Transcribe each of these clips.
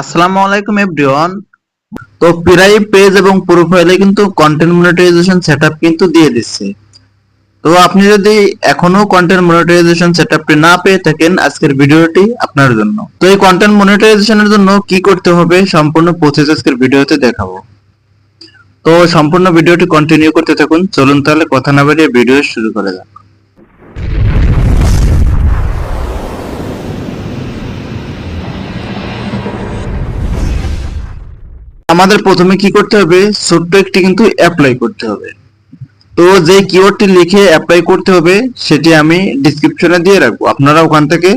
আসসালামু আলাইকুম এভরিওয়ান। তো পিরাই পেজ এবং প্রোফাইলে কিন্তু কন্টেন্ট মনিটাইজেশন সেটআপ কিন্তু দিয়ে দিচ্ছে। তো আপনি যদি এখনও কন্টেন্ট মনিটাইজেশন সেটআপটি না পেয়ে থাকেন, আজকের ভিডিওটি আপনার জন্য। তো এই কন্টেন্ট মনিটাইজেশনের জন্য কি করতে হবে, সম্পূর্ণ প্রসেস আজকের ভিডিওতে দেখাবো। তো সম্পূর্ণ ভিডিওটি কন্টিনিউ করতে থাকুন। চলুন তাহলে কথা না বাড়িয়ে ভিডিও শুরু করা যাক। আমাদের প্রথমে কি করতে হবে? ছোট্ট একটি কিন্তু অ্যাপ্লাই করতে হবে। তো যে কিওয়ার্ডটি লিখে অ্যাপ্লাই করতে হবে, সেটি আমি ডিসক্রিপশনে দিয়ে রাখব। আপনারা ওখান থেকে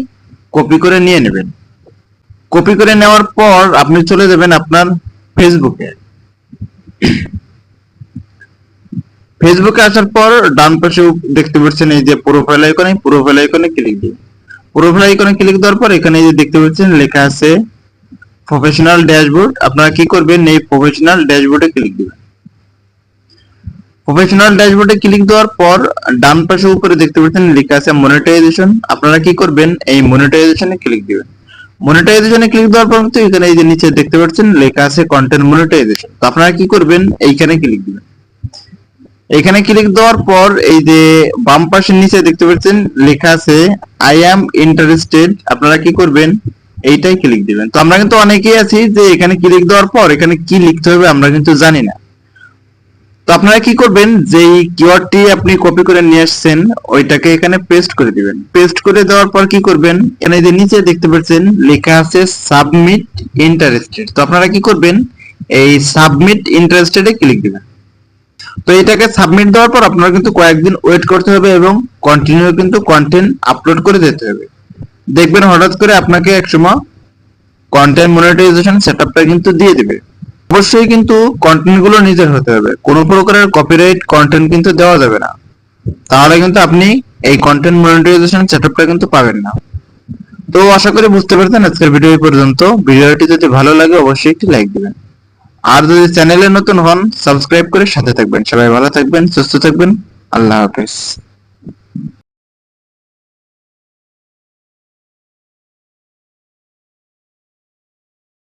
কপি করে নিয়ে নেবেন। কপি করে নেওয়ার পর আপনি চলে যাবেন আপনার ফেসবুকে ফেসবুকে আসার পর ডান পাশে দেখতে পাচ্ছেন এই যে প্রোফাইল আইকনে প্রোফাইল আইকনে ক্লিক দিন। প্রোফাইল আইকনে ক্লিক দেওয়ার পর এখানে এই যে দেখতে পাচ্ছেন লেখা আছে প্রফেশনাল ড্যাশবোর্ড আপনারা কি করবেন? এই প্রফেশনাল ড্যাশবোর্ডে ক্লিক দিবেন। প্রফেশনাল ড্যাশবোর্ডে ক্লিক দেওয়ার পর, ডান পাশে উপরে দেখতে পাচ্ছেন, লেখা আছে মনিটাইজেশন আপনারা কি করবেন? এই মনিটাইজেশনে ক্লিক দিবেন। মনিটাইজেশনে ক্লিক দেওয়ার পর তো এখানে এই যে নিচে দেখতে পাচ্ছেন, লেখা আছে কন্টেন্ট মনিটাইজেশন তো আপনারা কি করবেন? এইখানে ক্লিক দিবেন। এখানে ক্লিক দেওয়ার পর, এই যে বাম পাশের নিচে দেখতে পাচ্ছেন, লেখা আছে আই অ্যাম ইন্টারেস্টেড আপনারা কি করবেন? এইটাই ক্লিক দিবেন। তো আমরা কিন্তু অনেকেই আছি যে এখানে ক্লিক দেওয়ার পর এখানে কি লিখতে হবে আমরা কিন্তু জানি না। তো আপনারা কি করবেন? যেই কিওয়ার্ডটি আপনি কপি করে নিয়ে আসছেন, ওইটাকে এখানে পেস্ট করে দিবেন। পেস্ট করে দেওয়ার পর কি করবেন? এখানে যে নিচে দেখতে পাচ্ছেন, লেখা আছে সাবমিট ইন্টারেস্টেড তো আপনারা কি করবেন? এই সাবমিট ইন্টারেস্টেডে ক্লিক দিবেন। তো এটাকে সাবমিট দেওয়ার পর আপনারা কিন্তু কয়েকদিন ওয়েট করতে হবে এবং কন্টিনিউ কিন্তু কন্টেন্ট আপলোড করে যেতে হবে। দেখবেন হঠাৎ করে আপনাকে একসময় কন্টেন্ট মনিটাইজেশন সেটআপটা কিন্তু দিয়ে দিবে। অবশ্যই কিন্তু কন্টেন্টগুলো নিজের হতে হবে। কোনো প্রকারের কপিরাইট কন্টেন্ট কিন্তু দেওয়া যাবে না। তাহলে কিন্তু আপনি এই কন্টেন্ট মনিটাইজেশন সেটআপটা কিন্তু পাবেন না। তো আশা করি বুঝতে পারছেন আজকের ভিডিও পর্যন্ত। ভিডিওটি যদি ভালো লাগে, অবশ্যই একটি লাইক দিবেন। আর যদি চ্যানেলে নতুন হন সাবস্ক্রাইব করে সাথে থাকবেন। সবাই ভালো থাকবেন, সুস্থ থাকবেন। আল্লাহ হাফেজ।